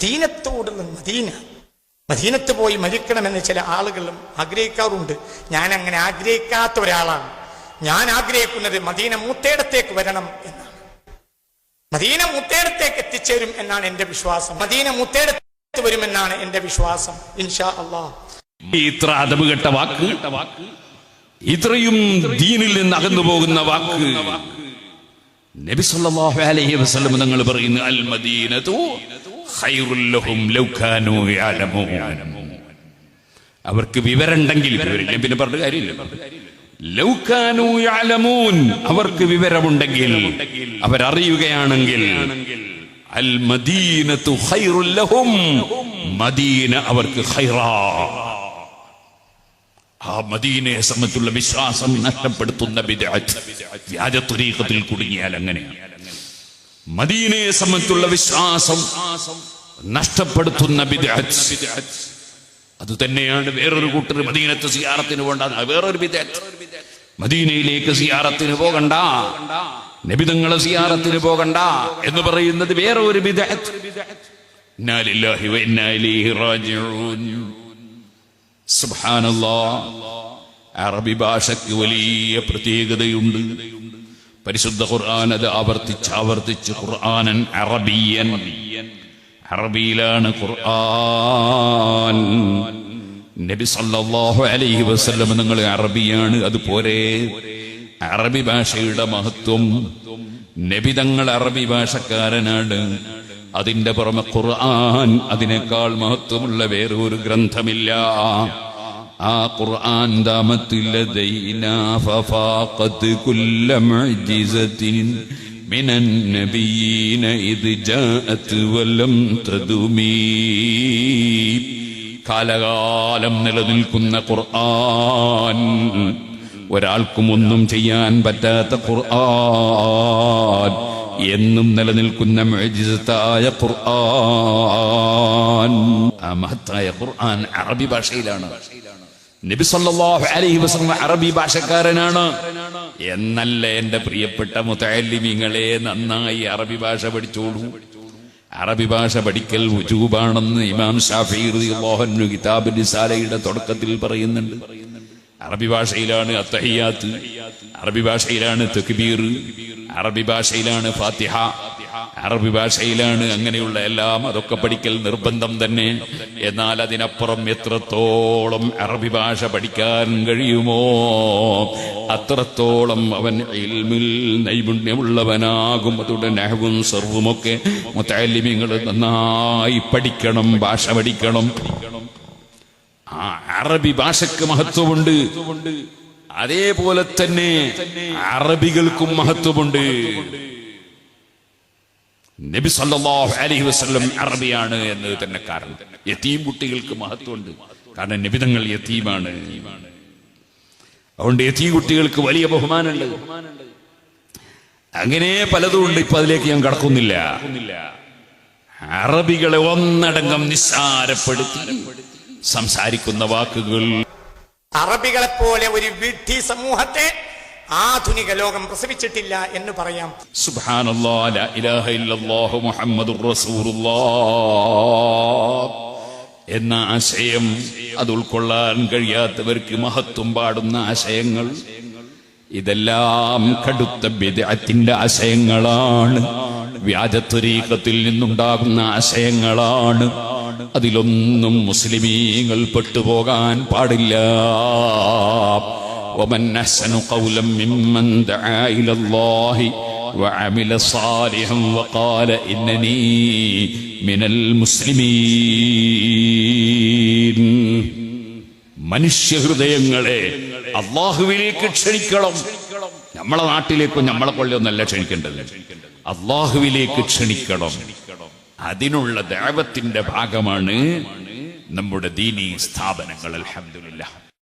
മദീനത്തോടുള്ള Medina മദീനത്ത് പോയി മരിക്കണമെന്ന് ചില ആളുകളും ആഗ്രഹിക്കാറുണ്ട്. ഞാൻ അങ്ങനെ ആഗ്രഹിക്കാത്ത ഒരാളാണ്. ഞാൻ ആഗ്രഹിക്കുന്നത് മദീന മൂത്തേടത്തേക്ക് വരണം എന്നാണ്. മദീന മൂത്തേടത്തേക്ക് എത്തിച്ചേരും എന്നാണ് എന്റെ വിശ്വാസം. മദീന മുത്തേടത്ത് വരുമെന്നാണ് എന്റെ വിശ്വാസം. ഇൻഷാ അള്ളാഹ് ഇത്ര അതവ് കെട്ട വാക്ക് ഇത്രയും ദീനിൽ നിന്ന് അകന്നു പോകുന്ന വാക്ക് നബി സല്ലല്ലാഹു അലൈഹി വസല്ലം തങ്ങൾ പറയുന്നു അൽ മദീനതു അവർക്ക് വിവരമുണ്ടെങ്കിൽ വിവരമില്ല. പിന്നെ പറഞ്ഞ കാര്യമില്ല. അവർക്ക് വിവരമുണ്ടെങ്കിൽ അവരറിയുകയാണെങ്കിൽ അൽ മദീനത്തു ലഹും. മദീന അവർക്ക് ഖൈറാ. ആ മദീനയെ സംബന്ധിച്ചുള്ള വിശ്വാസം നഷ്ടപ്പെടുത്തുന്ന വ്യാജ കുടുങ്ങിയാൽ അങ്ങനെയാണ്. മദീനയെ സംബന്ധിച്ചുള്ള വിശ്വാസം നഷ്ടപ്പെടുത്തുന്ന അത് തന്നെയാണ് വേറൊരു കൂട്ടർ മദീനത്ത് സിയാറത്തിന് പോകണ്ട വേറൊരു മദീനയിലേക്ക് സിയാറത്തിന് പോകണ്ട. നബിതങ്ങളെ സിയാറത്തിന് പോകണ്ട എന്ന് പറയുന്നത് വേറെ ഒരു അറബി ഭാഷയ്ക്ക് വലിയ പ്രത്യേകതയുണ്ട്. പരിശുദ്ധ ഖുർആൻ അത് ആവർത്തിച്ച് ആവർത്തിച്ച് ഖുർആനൻ അറബിയൻ. അറബിയിലാണ് ഖുർആൻ. നബി സല്ലല്ലാഹു അലൈഹി വസല്ലം നിങ്ങൾ അറബിയാണ് അതുപോലെ അറബി ഭാഷയുടെ മഹത്വം. നബി തങ്ങൾ അറബി ഭാഷക്കാരനാണ്. അതിന്റെ പുറമെ ഖുർആൻ അതിനേക്കാൾ മഹത്വമുള്ള വേറൊരു ഗ്രന്ഥമില്ല. ആ ഖുർആൻ ദാമത്തില്ലദൈന ഫഫാഖത്ത് കുല്ല മുഅ്ജിസത്തിൻ من النبيين إذ جاءت ولم تدمي കാലകാലം നിലനിൽക്കുന്ന ഖുർആൻ ഒരാൾക്കും ഒന്നും ചെയ്യാൻ പറ്റാത്ത ഖുർആൻ എന്നും നിലനിൽക്കുന്ന മുഅ്ജിസത്തായ ഖുർആൻ ആ മഹത്തായ ഖുർആൻ അറബി ഭാഷയിലാണ് നബി സല്ലല്ലാഹു അലൈഹി വസല്ലം അറബി ഭാഷക്കാരനാണ്. എന്നല്ല എന്റെ പ്രിയപ്പെട്ട മുതഅല്ലിമീങ്ങളെ നന്നായി അറബി ഭാഷ പഠിച്ചോളൂ. അറബി ഭാഷ പഠിക്കൽ വുജൂബാണെന്ന് ഇമാം ഷാഫി റളിയല്ലാഹു കിതാബ് നിസാലയുടെ തുടക്കത്തിൽ പറയുന്നുണ്ട്. അറബി ഭാഷയിലാണ് അത്തഹിയാത്ത് അറബി ഭാഷയിലാണ് തക്ബീർ അറബി ഭാഷയിലാണ് ഫാത്തിഹ. അറബി ഭാഷയിലാണ് അങ്ങനെയുള്ള എല്ലാം അതൊക്കെ പഠിക്കൽ നിർബന്ധം തന്നെ. എന്നാൽ അതിനപ്പുറം എത്രത്തോളം അറബി ഭാഷ പഠിക്കാൻ കഴിയുമോ അത്രത്തോളം അവൻ ഇൽമിൽ നൈപുണ്യമുള്ളവനാകും. അതുകൊണ്ട് നെഹവും സർവുമൊക്കെ മുത്താലിമ്യങ്ങൾ നന്നായി പഠിക്കണം ഭാഷ പഠിക്കണം. ആ അറബി ഭാഷക്ക് മഹത്വമുണ്ട്. അതേപോലെ തന്നെ അറബികൾക്കും മഹത്വമുണ്ട്. നബി സല്ലല്ലാഹു അലൈഹി വസല്ലം അറബിയാണ് എന്ന് തന്നെ കാരണം. യതീം കുട്ടികൾക്ക് മഹത്വമുണ്ട്. കാരണം നബിതങ്ങൾ യതീമാണ്. അതുകൊണ്ട് യതീം കുട്ടികൾക്ക് വലിയ ബഹുമാനമുണ്ട്. അങ്ങനെ പലതും ഉണ്ട്. ഇപ്പൊ അതിലേക്ക് ഞാൻ കടക്കുന്നില്ല. അറബികളെ ഒന്നടങ്കം നിസ്സാരപ്പെടുത്തി സംസാരിക്കുന്ന വാക്കുകൾ. അറബികളെ പോലെ ഒരു വിഡ്ഢി സമൂഹത്തെ ആധുനിക ലോകം പ്രസവിച്ചിട്ടില്ല എന്ന് പറയാം. എന്ന ആശയം അത് ഉൾക്കൊള്ളാൻ കഴിയാത്തവർക്ക് മഹത്വം പാടുന്ന ആശയങ്ങൾ. ഇതെല്ലാം കടുത്ത ബിദഅത്തിന്റെ ആശയങ്ങളാണ്. വ്യാജത്വരീക്കത്തിൽ നിന്നുണ്ടാകുന്ന ആശയങ്ങളാണ്. അതിലൊന്നും മുസ്ലിമീങ്ങൾ പെട്ടുപോകാൻ പാടില്ല. ومن أحسن قولا ممن دعا إلى الله وعمل صالحا وقال إنني من المسلمين മനുഷ്യഹൃദയങ്ങളെ അള്ളാഹുവിലേക്ക് ക്ഷണിക്കണം നമ്മളെ നാട്ടിലേക്കും നമ്മളെ കൊല്ലൊന്നല്ല ക്ഷണിക്കേണ്ടത് അള്ളാഹുവിലേക്ക് ക്ഷണിക്കണം അതിനുള്ള ദൈവത്തിന്റെ ഭാഗമാണ് നമ്മുടെ ദീനീ സ്ഥാപനങ്ങൾ അൽഹംദുലില്ലാഹ്